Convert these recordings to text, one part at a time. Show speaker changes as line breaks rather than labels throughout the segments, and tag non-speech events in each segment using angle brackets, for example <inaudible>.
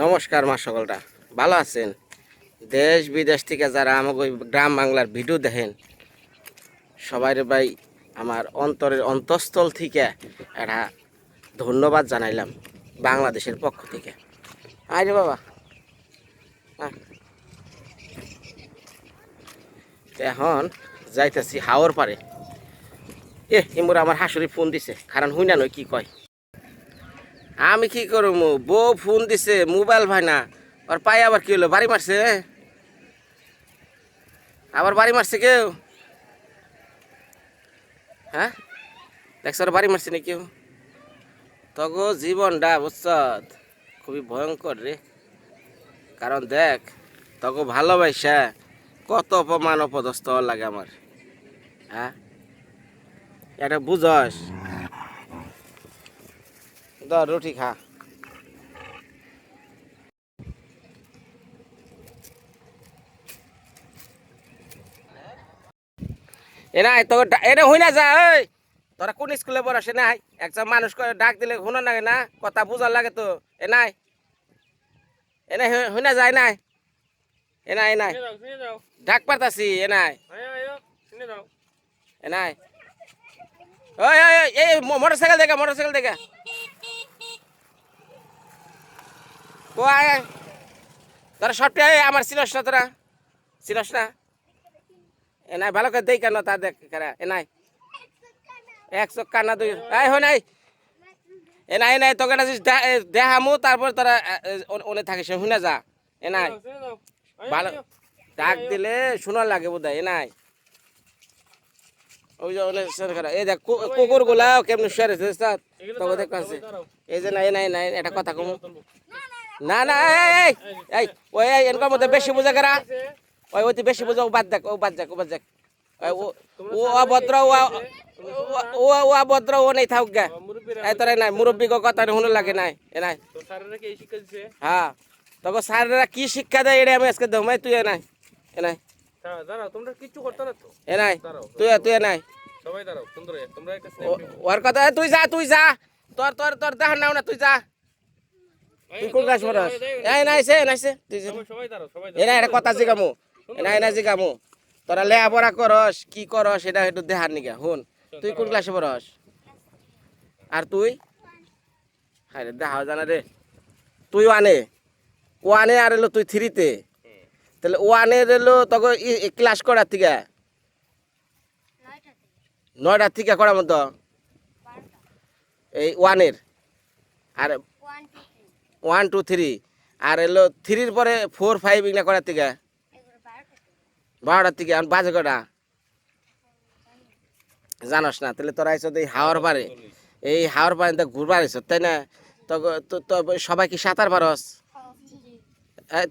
নমস্কার মা সকলটা। ভালো আছেন? দেশ বিদেশ থেকে যারা আমাকে গ্রাম বাংলার ভিডিও দেখেন, সবাই ভাই, আমার অন্তরের অন্তঃস্থল থেকে একটা ধন্যবাদ জানাইলাম বাংলাদেশের পক্ষ থেকে। আরে বাবা। এখন যাইতেছি হাওর পারে এ ইমুর আমার হাসুরি ফোন দিছে, কারণ হুই না নয় কি কয়। আমি কি করব? বউ ফোন দিছে মোবাইল ভাই না। আর পায়ে আবার কি হলো? বাড়ি মারছে? আবার বাড়ি মারছে কেউ? হ্যাঁ? দেখছ ওর বাড়ি মারছে না কেউ? তগো জীবনটা, বুঝছ? খুবই ভয়ঙ্কর রে। কারণ দেখ, তগো ভালোবাসা, কত অপমান অপদস্থ লাগে আমার। হ্যাঁ? এটা বুঝস। ধর রুটি খা। এ নাই তো এটা হই না যা ওই তোরা কোন স্কুলে নাই? একজন মানুষ করে ডাক দিলে শুনো লাগে না কথা বুঝার লাগে তো এ নাই। এ নাই হই না যায় নাই। এ নাই এ নাই। ডাক পারতাছি এ নাই। এ নাই। ওই ওই এই মোটর সাইকেল দেখা মোটর সাইকেল দেখা। ও আয়। তোরা সবটা এই আমার চিনস না তোরা? চিনস না? এ নাই ভালো করে দেই কেন তা দেখ এ নাই। একশো কান্না দুই। এই হয় নাই। এ নাই নাই তোকে একটা জিনিস দে- এ, দেখামু তারপর তোরা ওনে থাকিস শুনে যা। এ নাই। ভালো ডাক দিলে শোনার লাগে বোধ এ নাই। ওই যে খারাপ। এই দেখ কু- কুকুরগুলা কেমনি শুয়ে রয়েছে তোকে দেখ এই যে নাই নাই নাই এটা কথা কম। না না এই, এই ওই এই এনকার মধ্যে বেশি বুঝে করা? ওই ওই বেশি বুঝে ও বাদ দেখ ও বাদ দেখ ও বাদ দেখ। ও ও অভদ্র ও ও- অভদ্র ও নেই থাক গে। এই তোরা নাই মুরব্বী গো কথা শুনে লাগে নাই এ নাই।
তো স্যারেরা কি শিক্ষা দিছে?
হ্যাঁ তোকে স্যারেরা কি শিক্ষা দেয় এটা আমি আজকে দেবো মাই তুই এ নাই এ নাই।
দাঁড়াও, দাঁড়াও, তোমরা কিচ্ছু করতে না তো।
এ নাই তুই তুই নাই। ওর কথা তুই যা তুই যা। তোর তোর তোর দেখার নাও না তুই যা। তুই কোন গাছ পড়াস। এই।
সবাই- সবাই দাঁড়াও, সবাই
এ না। এটা কথা জিগামু। না এনা জিগামু। তোরা লেখাপড়া করস কি করস এটা একটু দেখার নিগা হুন তুই কোন ক্লাসে পড়স? আর তুই? হ্যাঁ রে দেখা জানা রে। তুই ওয়ানে ওয়ানে আর এলো তুই থ্রিতে তাহলে ওয়ানে এলো তখন ক্লাস করার থেকে? নয়টার থেকে। করার মতো? এই ওয়ানের আর ওয়ান টু থ্রি। আর এলো থ্রির পরে ফোর ফাইভ এগুলা করার থেকে। বারোটার থেকে আর বাজে কটা? জানস না তাহলে তোরা আইসো এই হাওয়ার পারে। এই হাওয়ার পানিতে ঘুরবার আইসো তাই না? তো তো- তো সবাই কি সাঁতার পারস?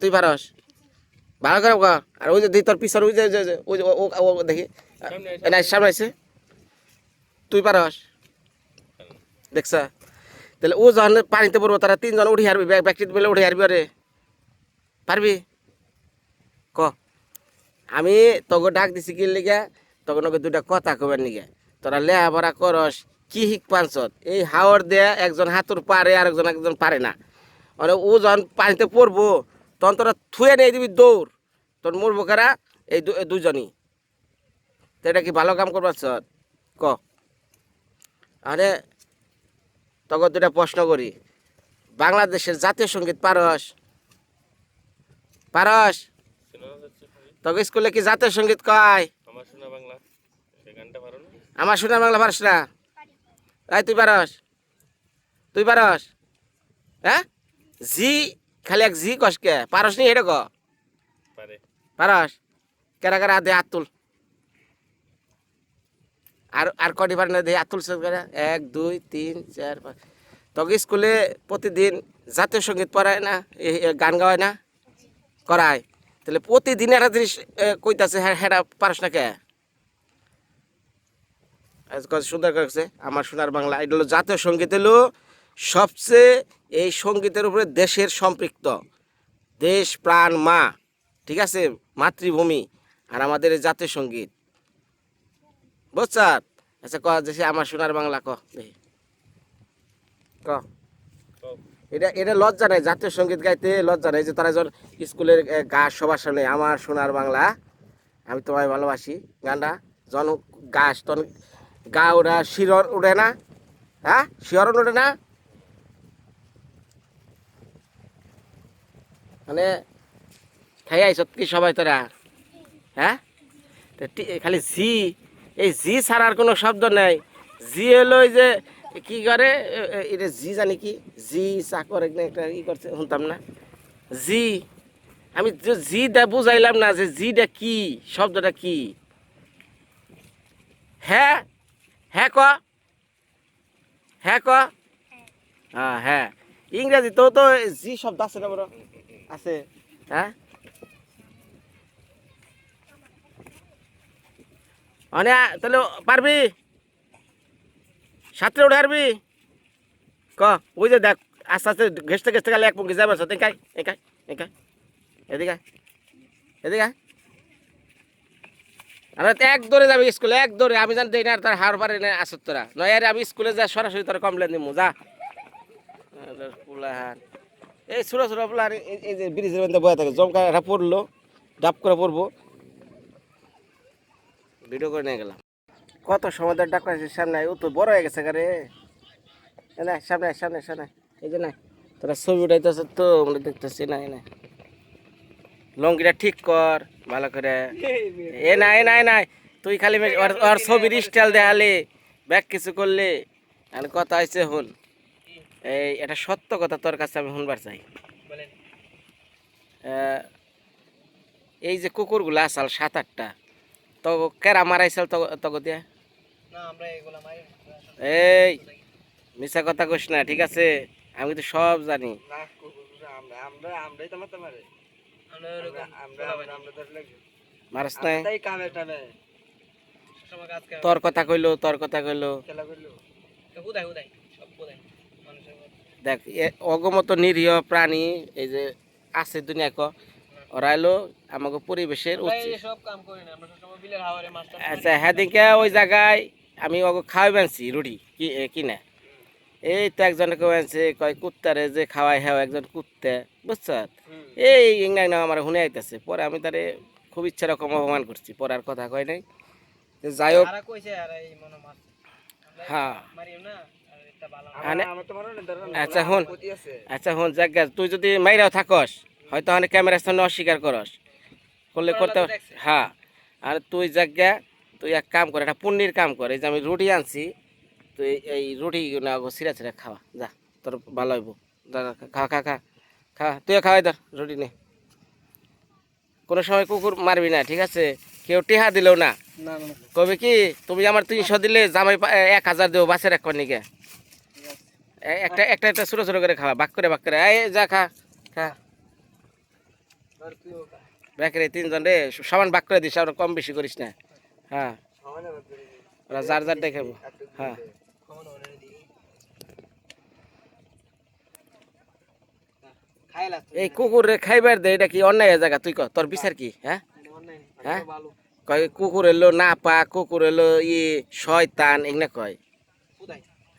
তুই পারস? ভালো করে আর ওই যে তোর পিছর ওই যে ওই ও- দেখি।
সামনে
আইসে। তুই পারস? দেখছ? তাহলে ও যখন পানিতে পড়ব, তারা তিনজন উঠে হারবি ব্যক্তির বেলে উঠে হারবি আরে। পারবি? ক? আমি তোকে ডাক দিছি কি লিগে? তখন ওকে দুটা কথা কবার নিগে তোরা লেহাপড়া করস, কি শিখ পাঁচত এই হাওয়ার দেয়া একজন হাতুর পারে আর একজন একজন পারে না। মানে ও যখন পানিতে পড়ব, তখন তোরা থুয়ে নিয়ে দিবি দৌড়। তোর মরবো কারা এই দু- দুজনই তো এটা কি ভালো কাম করবার ক? আরে তখন দুটা প্রশ্ন করি। বাংলাদেশের জাতীয় সংগীত পারস? পারস?
যাচ্ছে
স্কুলে কি জাতীয় সংগীত কয়?
আমার শোনা বাংলা।
পারস না? এই তুই পারস? তুই পারস? হ্যাঁ? জি খালি এক জি কসকে পারস নি এটা ক? পারস? কেরা কেরা দে হাত তুল। আর আর কটি পারে না দে হাত তুল সব কেরা? এক, দুই, তিন, চার, পাঁচ। তোকে স্কুলে প্রতিদিন জাতীয় সংগীত পড়ায় না গান গাওয়ায় না? করায়। তাহলে প্রতিদিন একটা জিনিস কইতাছে হ্যাঁ হ্যাঁ পারস না কে? সুন্দর করেছে, আমার সোনার বাংলা এটা হলো জাতীয় সংগীত হলো সবচেয়ে এই সঙ্গীতের উপরে দেশের সম্পৃক্ত। দেশ, প্রাণ, মা, ঠিক আছে? মাতৃভূমি। আর আমাদের জাতীয় সংগীত। বুঝছার আচ্ছা ক যে আমার সোনার বাংলা ক দেখি ক। এটা এটা লজ্জা নাই, জাতীয় সংগীত গাইতে লজ্জা নাই যে তারা যখন স্কুলের গা সবার সামনে, আমার সোনার বাংলা, আমি তোমায় ভালোবাসি গানটা জন গাছ তখন গা ওরা শিরর উঠে না? হ্যাঁ? শিহরণ ওঠে না? মানে খাই আইস কি সবাই তোরা? হ্যাঁ? খালি জি এই জি ছাড়ার কোনো শব্দ নেই। জি হলো যে কি করে? এটা জি জানি কি? জি চাকর একটা একটা ই করছে শুনতাম না। জি আমি যে জিটা বুঝাইলাম না যে জিটা কি শব্দটা কি। হ্যাঁ? হ্যাঁ ক? হ্যাঁ ক? হ্যাঁ। হ্যাঁ ইংরেজি তো তো জি শব্দ আছে না বড়? আছে। হ্যাঁ? মানে তাহলে পারবি? সাঁতরে উঠে পারবি ক, ওই যে দেখ, আস্তে আস্তে ঘেসতে ঘেসতে গেলে এক মুখে যাবে সাথে একাই একাই একাই এদিকে এদিকে তো এক দৌড়ে যাবি স্কুলে, এক দৌড়ে, আমি জানি দেই না তার হার পারে না আসত তোরা। নয়, আরে আমি স্কুলে যা, সরাসরি তোরা কমপ্লেন দিমু, যা। আরে পুলাহান এই ছোটো ছোটো পুলাহান এই- যে ব্রিজের মধ্যে বয়ে থাকে জমকা পড়ল, ডাব করে পড়ব। ভিডিও করে নিয়ে গেলাম। কত সময় ধরে ডাক্তার সামনে ও তো বড় হয়ে গেছে গারে এ না সামনে সামনে সামনে এই যে না তোরা ছবি উঠাইতেছে তো আমরা দেখতেছি না এ না। লঙ্গিটা ঠিক কর ভালো করে। এ না এ নাই নাই তুই খালি ওর ছবির স্টাইল দেখালে ব্যাক কিছু করলে। আর কথা হয়েছে হুন। এই এটা সত্য কথা তোর কাছে আমি শুনবার চাই। এই যে কুকুরগুলো আসাল সাত আটটা। তো কেরা মারাইছিল তগো দিয়া
না আমরা
এই মিশা কথা কইস না ঠিক আছে? আমি তো সব জানি। মারাস নাই? তোর কথা কইলো তোর কথা কইলো। দেখ এ- অগমত নিরীহ প্রাণী এই যে আছে দুনিয়া ক ওরা এলো আমাকে পরিবেশের উচিত।
সব কাম করি না আমরা সবসময় বিলের হাওয়ারে মাছটা
আচ্ছা হ্যাদিকে ওই জায়গায় আমি ওকে খাওয়াই বানছি রুটি কি কিনা। এই তো একজনকে আনছে কয় কুত্তারে যে খাওয়াই হ্যাঁ একজন কুত্তে বুঝছ? এই ইংরাজ না আমার শুনে আইতেছে পরে আমি তারে খুব ইচ্ছা রকম অপমান করছি পরে আর কথা কয় নাই। যাই হোক। হ্যাঁ আচ্ছা হন। আচ্ছা হন জায়গা তুই যদি মাইরাও থাকস হয়তো অনেক ক্যামেরার সামনে অস্বীকার করস। করলে করতে হ্যাঁ আর তুই জায়গা তুই এক কাম কর একটা পুণ্যের কাম কর এই যে আমি রুটি আনছি তুই এই রুটি না সিরা সিরা খাওয়া যা তোর ভালো হইব। দাদা খা খা খা খা তুইও খাওয়াই ধর রুটি নে। কোনো সময় কুকুর মারবি না ঠিক আছে? কেউ টেহা দিলেও না। কবে কি? তুমি আমার তিনশো দিলে জামাই এক হাজার দেবো বাসের এক নিকে একটা একটা একটা ছোটো ছোটো করে খাওয়া বাক করে বাক করে। এই যা খা খা। ব্যাকের তিনজন রে সমান বাক করে দিস আর কম বেশি করিস না। হ্যাঁ। ওরা যার যারটাই খাব হ্যাঁ। এই কুকুর রে খাইবার দে এটা কি অন্যায় জায়গা? তুই ক তোর বিচার কি? হ্যাঁ? হ্যাঁ? কয় কুকুর এলো না পা কুকুর এলো ই শয়তান এগুলা কয়?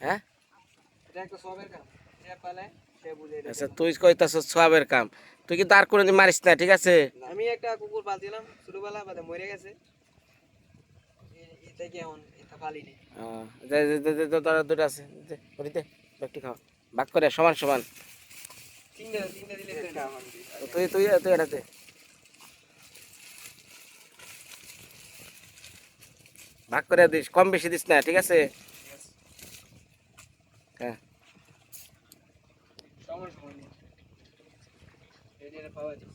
হ্যাঁ। আচ্ছা তুই কইতাছ সবের কাম। তুই কিন্তু আর কোনোদিন মারিস না ঠিক আছে?
আমি একটা কুকুর পালছিলাম ছোটবেলা বাদে মরে গেছে।
দুটো আছে। ওরি দে ভাগ করে সমান সমান। তুই তুই তুই এটা দে। ভাগ করে দিস কম বেশি দিস না ঠিক আছে। হ্যাঁ
সমান সমান দিন। দিয়ে পাওয়া যায়।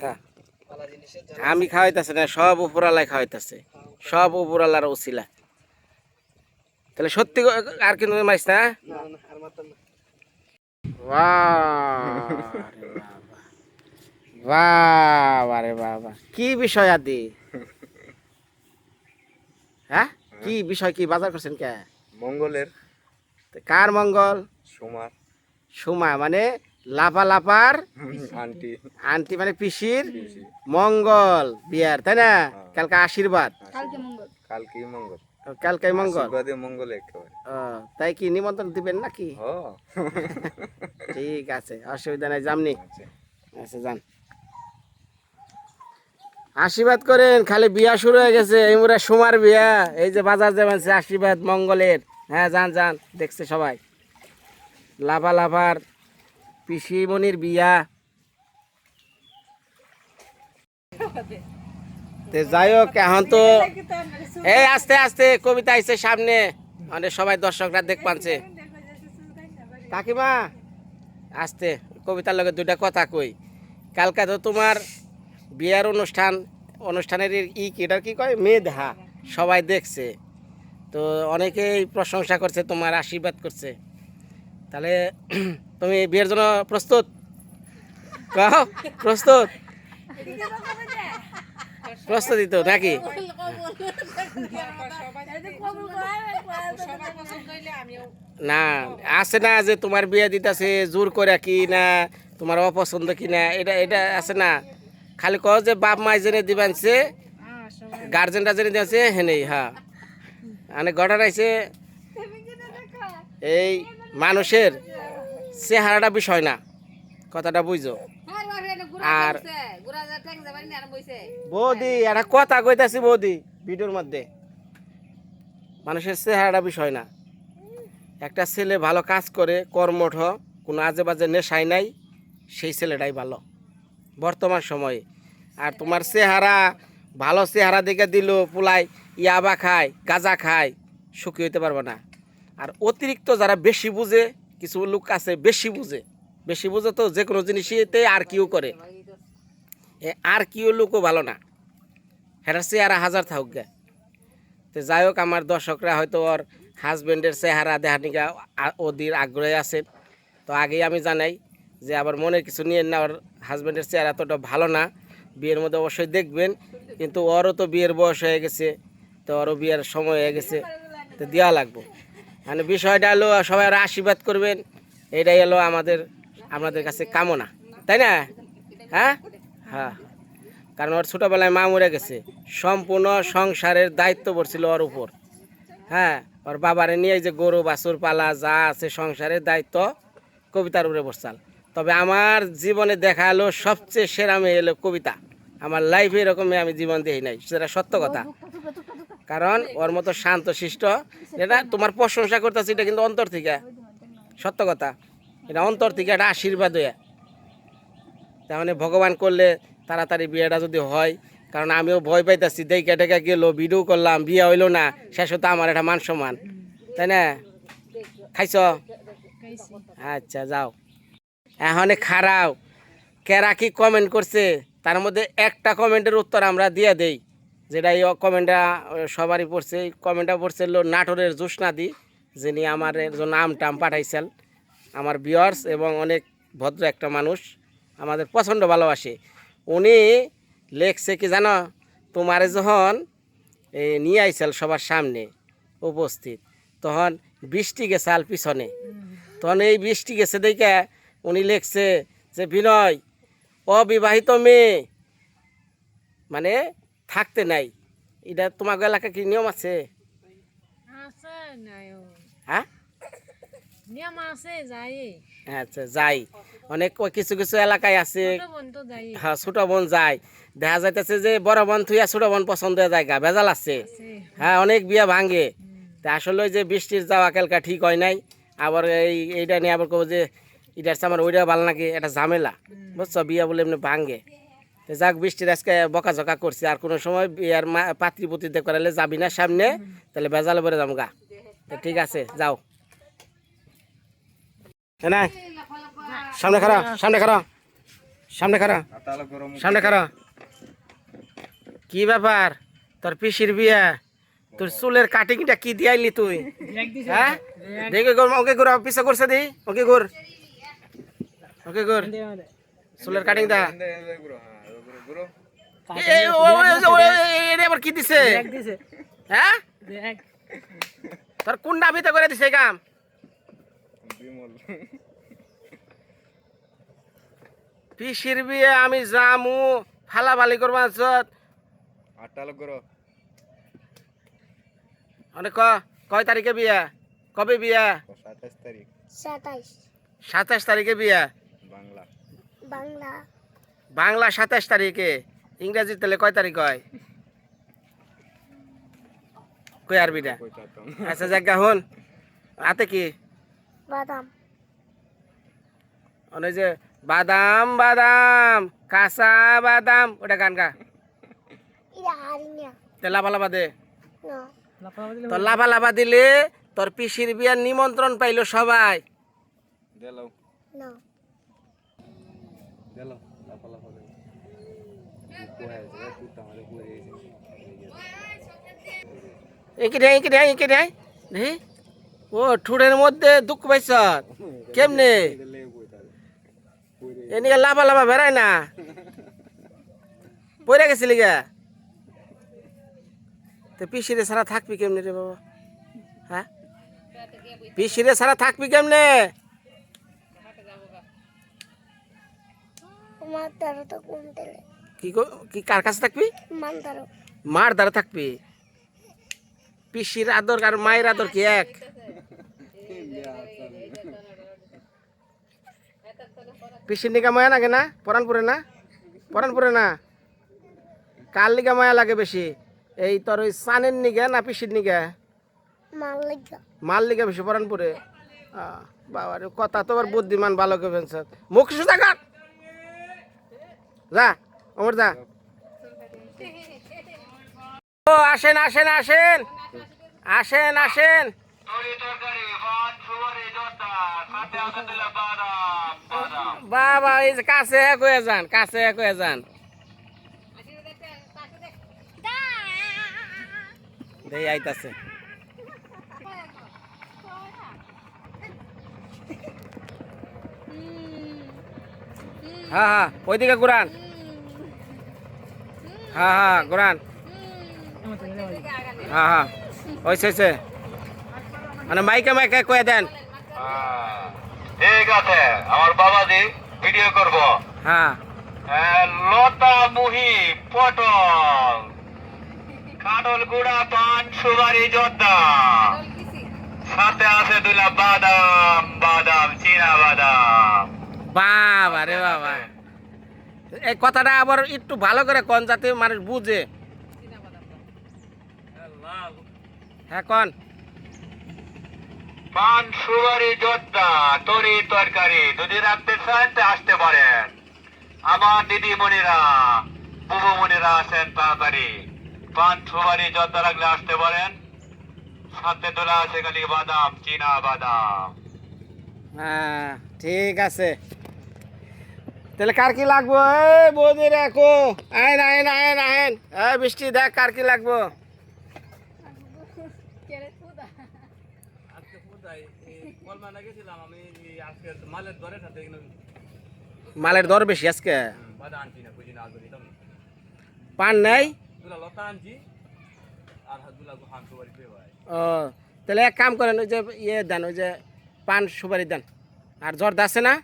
হ্যাঁ। আমি খাওয়াইতেছে না সব উপরালাই খাওয়াইতেছে। সব উপরালার ওসিলা। তাহলে সত্যি আর কিন্তু
না?
বাবা। রে বাবা। কি বিষয় আদি? হ্যাঁ? কি বিষয় কি বাজার করছেন কে?
মঙ্গলের।
কার মঙ্গল?
সোমার।
সুমা মানে লাফা লাফার
আন্টি।
আন্টি মানে পিসির মঙ্গল বিয়ার তাই না?
হ্যাঁ।
কালকে আশীর্বাদ।
কালকে মঙ্গল।
কালকে মঙ্গল।
মঙ্গল।
তাই কি নিমন্ত্রণ দিবেন নাকি?
হ
ঠিক আছে অসুবিধা নাই যামনি।
আচ্ছা।
আচ্ছা যান। আশীর্বাদ করেন খালি বিয়া শুরু হয়ে গেছে এই মুরা সুমার বিয়া এই যে বাজার যাবেন আশীর্বাদ মঙ্গলের। হ্যাঁ যান যান, দেখছে সবাই। লাভা লাভার পিসিমণির বিয়া। যাই হোক, এখন তো এই আস্তে আস্তে, কবিতা আইছে সামনে। অনেক সবাই দর্শকরা দেখ পাচ্ছে কাকিমা, আস্তে, কবিতার লগে দুইটা কথা কই। কালকা তো তোমার বিয়ার অনুষ্ঠান, অনুষ্ঠানের ই এটা কি কয়? মেধা। সবাই দেখছে। তো অনেকেই প্রশংসা করছে তোমার আশীর্বাদ করছে। তাহলে <clears throat> তুমি বিয়ের জন্য প্রস্তুত? প্রস্তুত? প্রস্তুতি তো নাকি? না আছে না যে তোমার বিয়ে দিতেছে জোর করে কি না তোমার অপছন্দ কি না এটা এটা আছে না। খালি কও যে বাপ মাই জেনে দিবানছে গার্জেনটা জেনে দিয়েছে হেনেই হ্যাঁ। মানে ঘটনা হয়েছে এই মানুষের চেহারাটা বিষয় না। কথাটা বুঝো। আর বৌদি, একটা কথা কইতাছি বৌদি, ভিডিওর মধ্যে। মানুষের চেহারাটা বিষয় না। একটা ছেলে ভালো কাজ করে, কর্মঠ, কোনো আজে বাজে নেশাই নাই, সেই ছেলেটাই ভালো। বর্তমান সময়ে। আর তোমার চেহারা, ভালো চেহারা দেখে দিল পুলাই ইয়াবা খায়, গাঁজা খায়, সুখী হইতে পারবে না। আর অতিরিক্ত যারা বেশি বুঝে, কিছু লোক আছে বেশি বুঝে। বেশি বুঝে তো যে কোনো জিনিসেতে আর কিউ করে। এ আর কিউ লোকও ভালো না। হেটার চেহারা হাজার থাকুক গে। তো যাই হোক, আমার দর্শকরা হয়তো ওর হাজবেন্ডের চেহারা দেখানিকা ওদের আগ্রহে আছেন তো আগেই আমি জানাই যে আবার মনের কিছু নিয়ে না, ওর হাজবেন্ডের চেহারা এতটা ভালো না। বিয়ের মধ্যে অবশ্যই দেখবেন। কিন্তু ওরও তো বিয়ের বয়স হয়ে গেছে। তো ওরও বিয়ের সময় হয়ে গেছে, তো দেওয়া লাগবে। মানে বিষয়টা হলো, সবাই আরও আশীর্বাদ করবেন, এটাই হলো আমাদের, আপনাদের কাছে কামনা। তাই না? হ্যাঁ? হ্যাঁ। কারণ ওর ছোটোবেলায় মা মরে গেছে, সম্পূর্ণ সংসারের দায়িত্ব পড়ছিল ওর উপর। হ্যাঁ? ওর বাবারে নিয়ে যে গরু, বাছুর, পালা, যা আছে সংসারের দায়িত্ব, কবিতার উপরে বসাল তবে আমার জীবনে দেখা এলো সবচেয়ে সেরা মেয়ে এলো কবিতা। আমার লাইফে এরকমই আমি জীবন দেখি নাই, সেটা সত্য কথা। কারণ ওর মতো শান্ত, শিষ্ট। এটা তোমার প্রশংসা করতেছি, এটা কিন্তু অন্তর থেকে। সত্য কথা। এটা অন্তর থেকে একটা আশীর্বাদ হয়ে। তার মানে ভগবান করলে তাড়াতাড়ি বিয়েটা যদি হয়, কারণ আমিও ভয় পাইতেছি, দেখে টেকে গেলো, ভিডিও করলাম, বিয়ে হইল না, শেষ হতো আমার একটা মান সম্মান তাই না? খাইছ? আচ্ছা যাও। এখন খারাও। কেরা কি কমেন্ট করছে? তার মধ্যে একটা কমেন্টের উত্তর আমরা দিয়ে দেই। যেটা এই কমেন্টটা সবারই পড়ছে। এই কমেন্টটা পড়ছিল নাটোরের জোসনাদি যিনি আমার জন্য আম টাম পাঠাইছেন। আমার বিয়ার্স এবং অনেক ভদ্র একটা মানুষ, আমাদের পছন্দ ভালোবাসে। উনি লেখছে কি জানো, তোমারে যখন নিয়ে আইসাল সবার সামনে উপস্থিত, তখন বৃষ্টি গেছে আল পিছনে। তখন এই বৃষ্টি গেছে দেখে উনি লেখছে যে, বিনয়, অবিবাহিত মেয়ে। মানে থাকতে নাই। এটা তোমার এলাকা কি নিয়ম আছে। হ্যাঁ?
নিয়ম আছে যাই।
আচ্ছা যাই। অনেক কিছু কিছু এলাকায় আছে।
ছোট বোন যাই।
হ্যাঁ ছোট বোন যায়। দেখা যাইতেছে যে বড় বোন থুইয়া ছোট বোন পছন্দ হয়ে জায়গা ভেজাল আছে। হ্যাঁ অনেক বিয়া ভাঙে। তা আসলে যে বৃষ্টির যাওয়া কালকা ঠিক হয় নাই। আবার এই এইটা নিয়ে আবার কবো যে এটা আমার ওইটা ভালো নাকি এটা ঝামেলা। বুঝছ? বিয়া বলে এমনি ভাঙে। যাক, বৃষ্টির আজকে বকাঝকা করছে, আর কোনো সময় বিয়ার পাত্রী পুত্রী করালে যাবি না সামনে, তাহলে ভেজালে পরে যাব গা। তো ঠিক আছে, যাও। সামনে খারা সামনে খারা সামনে খারা সামনে খারা কি ব্যাপার? তোর পিসির বিয়া, তোর চুলের কাটিংটা কি দিয়াইলি তুই? হ্যাঁ? দেখে গোর ওকে গোর পিছা করছে দি, ওকে গোর ওকে গোর চুলের কাটিং দা আবার কি দিছে? হ্যাঁ? তোর কোন নাভিতে করে দিছে কাম। পিসির বিয়ে আমি যামু করবা চত
আটটা লোক গুরু
অনেক কয় তারিখে বিয়া? কবে বিয়া?
সাতাশ তারিখ।
সাতাইশ
সাতাশ তারিখে বিয়া।
বাংলা।
বাংলা।
বাংলা সাতাশ তারিখে ইংরেজি তাহলে কয় তারিখ হয়? কই আরবিটা আচ্ছা জায়গা হন। হাতে কি?
বাদাম।
ওই যে বাদাম বাদাম কাঁচা বাদাম ওটা গান গা। তে লাভা লাভা দে।
না।
তোর লাভা লাভা দিলে তোর পিসির বিয়ার নিমন্ত্রণ পাইলো সবাই।
দেলাও
না
দেলাও লাফা লাফা দেলাও
দেয়, এঁকে দেয় দেখি ও ঠুড়ের মধ্যে দুঃখ পাইছ? কেমনে? এদিকে লাভা লাভা বেড়ায় না। পড়ে গেছিলি গা? তো পিসিরে সারা থাকবি কেমনে রে বাবা? হ্যাঁ? পিসিরে সারা থাকবি কেমনে?
তো কোন তেলে
কি কো- কার কাছে থাকবি? মার দ্বারা। থাকবি? পিসির আদর আর মায়ের আদর কি এক? পিসির নিকা মায়া লাগে না? পরানপুরে না? পরানপুরে না? কার লিগা মায়া লাগে বেশি? এই তোর ওই সানের নিগা না পিসির নিগা?
মাল লাগা।
বেশি পরানপুরে? বাবা কথা তো আবার বুদ্ধিমান স্যার মুখ সুদা কাট! যা। অমর যা ও, আসেন আসেন আসেন। আসেন আসেন। বাবা, এই যে কাছে এক হয়ে যান, কাছে এক হয়ে যান। আইতাছে। হ্যাঁ হ্যাঁ ওইদিকে ঘুরান। হ্যাঁ হ্যাঁ ঘুরান হ্যাঁ হ্যাঁ ওইসে ওইসে মানে মাইকে মাইকে কয়ে দেন।
ঠিক আছে। আমার বাবাজি ভিডিও করব।
হ্যাঁ
লতা মুহি পটল। কাটল গুড়া পান সুবারি জর্দা। সাথে আছে দুলা বাদাম বাদাম চীনা বাদাম।
বাবা রে বাবা। এই কথাটা আবার একটু ভালো করে কন যাতে মানুষ বুঝে। হ্যাঁ কন?
পান সুবারি জর্দা তরি তরকারি যদি রাখতে চান আসতে পারেন। আমার দিদিমণিরা বুবুমণিরা আছেন তাড়াতাড়ি। পান সুবারি রাখলে আসতে পারেন। সাথে দোলা আছে খালি বাদাম চীনা বাদাম।
হ্যাঁ ঠিক আছে। তাহলে কার কি লাগবো? বৌদি রাখো আইন আইন আইন আইন বৃষ্টি দেখ, কার কি লাগবো? মালের দর বেশি আজকে? পান নাই? ও, তাহলে এক কাম করেন, ওই যে ইয়ে দেন, ওই যে পান সুপারি দেন। আর জর্দা আছে না?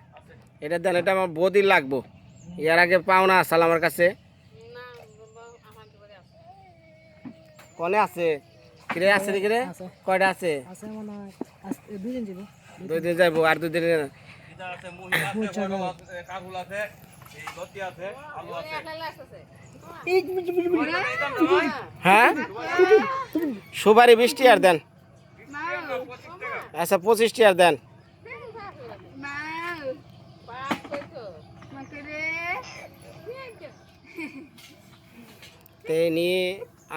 এটা দেন এটা আমার বৌদির লাগবো। ইয়ার আগে পাওনা আসাল আমার কাছে। কনে আছে? কিরে আছে দেখি রে কয়টা আছে? দুই দিন যাইবো আর দুই দিন হ্যাঁ? সুপারি বিশ টিয়ার দেন। আচ্ছা পঁচিশ টিয়ার দেন। তো নিয়ে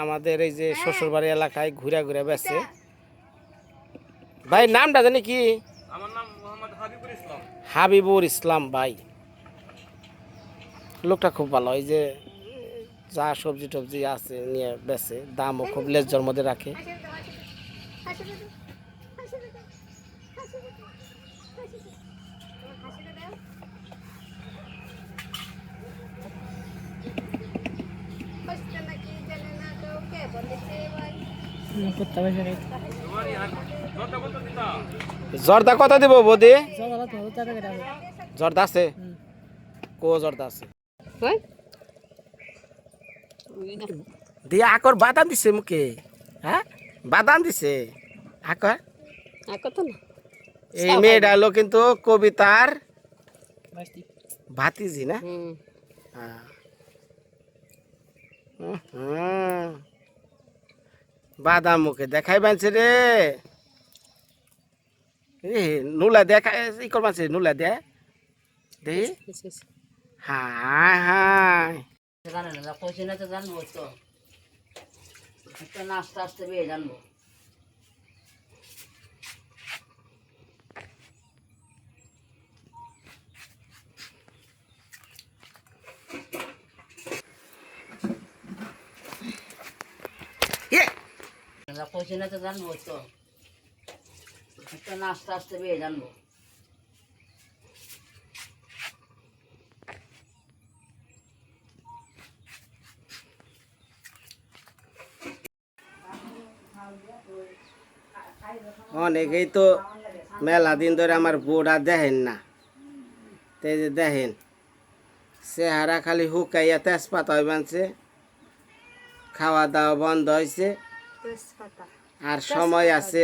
আমাদের এই যে শ্বশুরবাড়ি এলাকায় ঘুরে ঘুরে বেড়াচ্ছে। ভাই নামটা জানি কি?
আমার নাম মোহাম্মদ হাবিবুল ইসলাম।
হাবিবুর ইসলাম ভাই। লোকটা খুব ভালো এই যে যা সবজি টবজি আছে নিয়ে বেচে দামও খুব লেজ্জর মধ্যে রাখে। জর্দা কত দিব বৌদি? জর্দা আছে? কো জর্দা আছে? দিয়ে আকর বাদাম দিছে মুখে। হ্যাঁ? বাদাম দিছে। আকর? এই মেয়েটা হলো কিন্তু কবিতার ভাতিজি না? হ্যাঁ। হুম, হুম। বাদাম মুখে দেখাই বানছে রে। এ নুলা দেখা ই করবানছে নুলা দে। দে। হাই হাই
জানে না কইছে না তো জানব তো। নাচতে আসতে বেয়ে জানব
ইয়ে
না না তো জানব তো। নাচতে আসতে পেয়ে জানব।
অনেকেই তো মেলা দিন ধরে আমার বউরা দেখেন না। তে যে দেখেন, চেহারা খালি হুকাইয়া তেজপাত হয়ে বানছে খাওয়া দাওয়া বন্ধ হয়েছে আর সময় আছে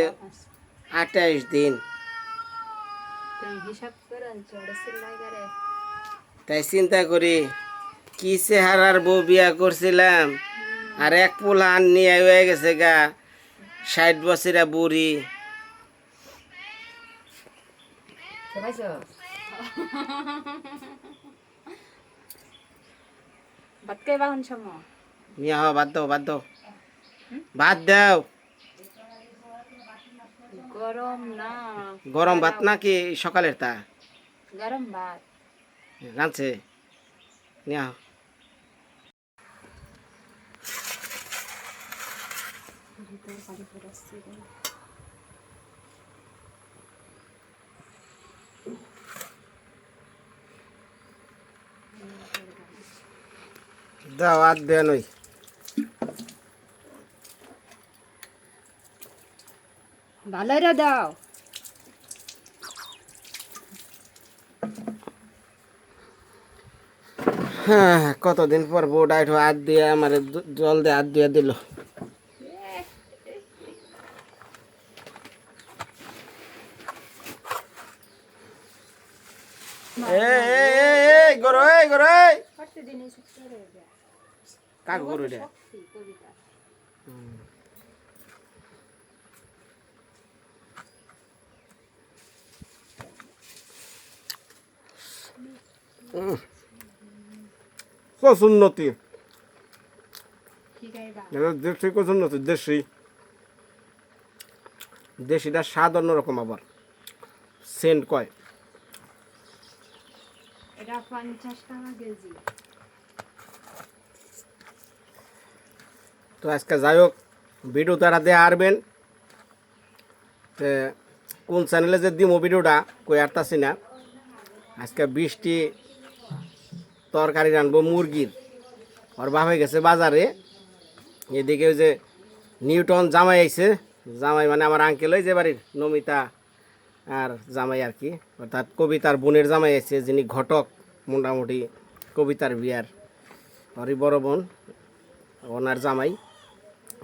আঠাইশ দিন। তাই চিন্তা করি কি চেহারার বউ বিয়া করছিলাম আর এক পোলান নিয়ে হয়ে গেছে গা ষাট বছরা বুড়ি। বাদ দাও বাদ দাও। বাদ দাও।
গরম না।
গরম ভাত নাকি সকালের তা?
গরম ভাত
রাঁধছে। নিয়ে। দাও আর ওই
ভালো রে দাও
হ্যাঁ কতদিন পর বউটা একটু হাত দিয়ে আমার জল দিয়ে হাত দিয়ে দিল। কাক গরু রে এটা দেশি কত উন্নতি দেশি। দেশিটা স্বাদ অন্যরকম আবার। সেন্ট কয়?
এটা পঞ্চাশ টাকা কেজি।
তো আজকে যাই হোক ভিডিও তারা দিয়ে আরবেন কোন চ্যানেলে যে দিমো ভিডিওটা কই আরতাছি না। আজকে বৃষ্টি তরকারি রানবো মুরগির। ওর হয়ে গেছে বাজারে। এদিকে ওই যে নিউটন জামাই আইছে। জামাই মানে আমার আঙ্কেল ওই যে বাড়ির, নমিতা আর জামাই আর কি। অর্থাৎ কবিতার বোনের জামাই আছে যিনি ঘটক মোটামুটি কবিতার বিয়ার। ওরই বড় বোন, ওনার জামাই।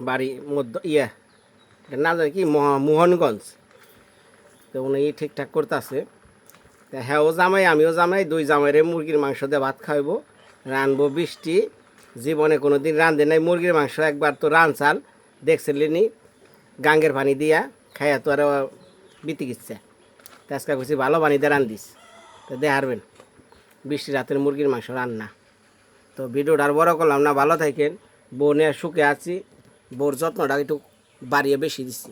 বাড়ি মধ্য, ইয়া না জানি কি? মহ- মোহনগঞ্জ। তো উনি ঠিকঠাক করতেছে। হ্যাঁ ও জামাই, আমিও জামাই, দুই জামাইরে মুরগির মাংস দিয়ে ভাত খাইবো রানবো বৃষ্টি, জীবনে কোনো দিন রান্ধে নাই মুরগির মাংস, একবার তো রান চাল, দেখছিলেনি? গাঙ্গের পানি দিয়া খাইয়া তো আর বিতি গিচ্ছে তা আজকে খুশি ভালো পানি দিয়ে রান্ধিস। তো দেখারবেন বৃষ্টি রাতের মুরগির মাংস রান্না। তো ভিডিওটা আর বড় করলাম না, ভালো থাকেন। বউ নিয়ে সুখে আছি। বোর যত্নটা একটু বাড়িয়ে বেশি দিচ্ছি